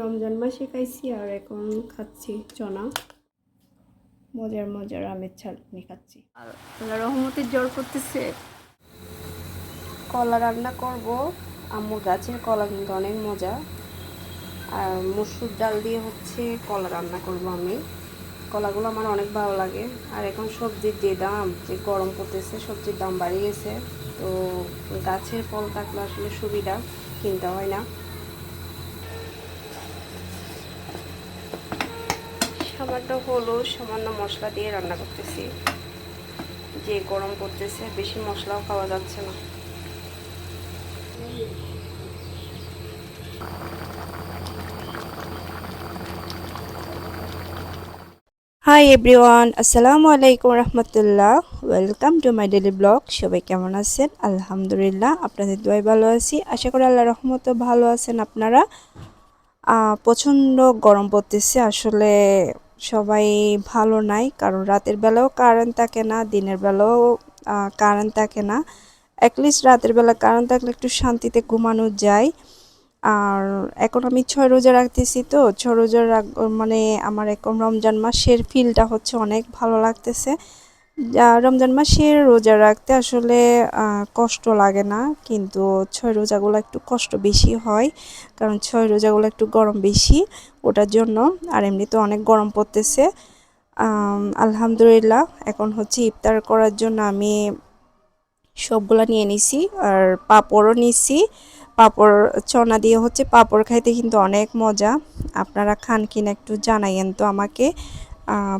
রমজান মাসে খাইছি আর এখন খাচ্ছি চনা। মজার মজার আমের চাটনি খাচ্ছি। আর আল্লাহ রহমতের জ্বর করতেছে। কলা রান্না করব। আম্মুর গাছের কলা কিন্তু অনেক মজা। আর মসুর ডাল দিয়ে হচ্ছে কলা রান্না করব আমি। কলাগুলো আমার অনেক ভালো লাগে। আর এখন সবজির যে দাম, যে গরম পড়তেছে, সবজির দাম বাড়িয়ে গেছে তো গাছের ফল থাকলে আসলে সুবিধা, কিনতে হয় না। সামান্য হলুদ সামান্য মশলা দিয়ে রান্না করতেছি। যে গরম করতেছে, বেশি মশলাও খাওয়া যাচ্ছে না। হাই এভরিওয়ান আসসালামু আলাইকুম রহমতুল্লাহ welcome to my daily blog সবাই কেমন আছেন? আলহামদুলিল্লাহ, আপনাদের দোয়াই ভালো আছি। আশা করি আল্লাহ রহমত ভালো আছেন আপনারা। প্রচণ্ড গরম পড়তেছে। আসলে সবাই ভালো নাই, কারণ রাতের বেলাও কারেন্ট থাকে না, দিনের বেলাও কারেন্ট থাকে না। অ্যাটলিস্ট রাতের বেলা কারেন্ট থাকলে একটু শান্তিতে ঘুমানো যায়। আর এখন আমি ছয় রোজা রাখতেছি তো, ছয় রোজা মানে আমার এখন রমজান মাসের ফিলটা হচ্ছে অনেক ভালো লাগতেছে। রমজান মাসের রোজা রাখতে আসলে কষ্ট লাগে না। কিন্তু ছয় রোজাগুলো একটু কষ্ট বেশি হয়, কারণ ছয় রোজাগুলো একটু গরম বেশি, ওটার জন্য। আর এমনিতে অনেক গরম পড়তেছে। আলহামদুলিল্লাহ, এখন হচ্ছে ইফতার করার জন্য আমি সবগুলা নিয়ে নিছি, আর পাঁপড়ও নিছি। পাঁপড়, চনা দিয়ে হচ্ছে পাঁপড় খাইতে কিন্তু অনেক মজা। আপনারা খান কিনা একটু জানাইয়েন তো আমাকে।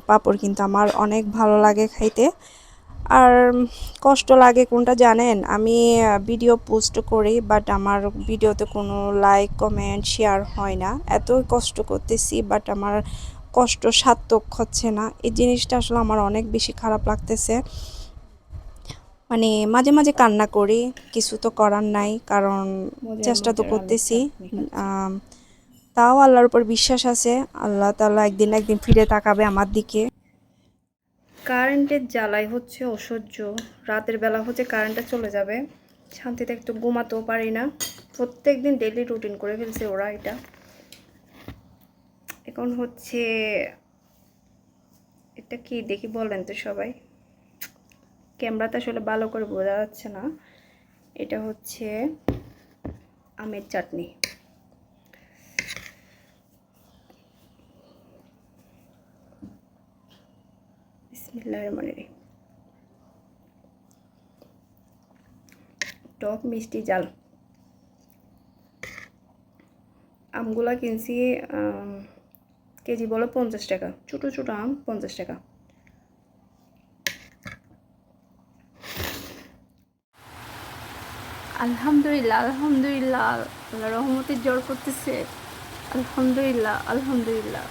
পাঁপড় কিন্তু আমার অনেক ভালো লাগে খাইতে। আর কষ্ট লাগে কোনটা জানেন? আমি ভিডিও পোস্ট করি বাট আমার ভিডিওতে কোনো লাইক কমেন্ট শেয়ার হয় না। এত কষ্ট করতেছি বাট আমার কষ্ট সার্থক হচ্ছে না। এই জিনিসটা আসলে আমার অনেক বেশি খারাপ লাগতেছে। মানে মাঝে মাঝে কান্না করি কিছু তো করার নাই কারণ চেষ্টা তো করতেছি। তাও আল্লাহর উপর বিশ্বাস আছে। আল্লাহ তাআলা একদিন একদিন ফিরে তাকাবে আমার দিকে। কারেন্টের জ্বালাই হচ্ছে অসহ্য। রাতের বেলা হচ্ছে কারেন্টটা চলে যাবে। শান্তিতে একটু ঘুমাতেও পারি না। প্রত্যেক দিন ডেলি রুটিন করে ফেলছে ওরা এটা। এখন হচ্ছে এটা কি দেখি বলেন তো সবাই। ক্যামেরাতে আসলে ভালো করে বোঝা যাচ্ছে না। এটা হচ্ছে আমের চাটনি। বিসমিল্লাহির রহমানির রহিম টক মিষ্টি জাল। আমগুলা কিনছি কেজি বলো পঞ্চাশ টাকা। ছোটো ছোটো আম পঞ্চাশ টাকা। আলহামদুলিল্লাহ আলহামদুলিল্লাহ। আল্লাহ রহমতের জ্বর করতেছে। আলহামদুলিল্লাহ আলহামদুলিল্লাহ।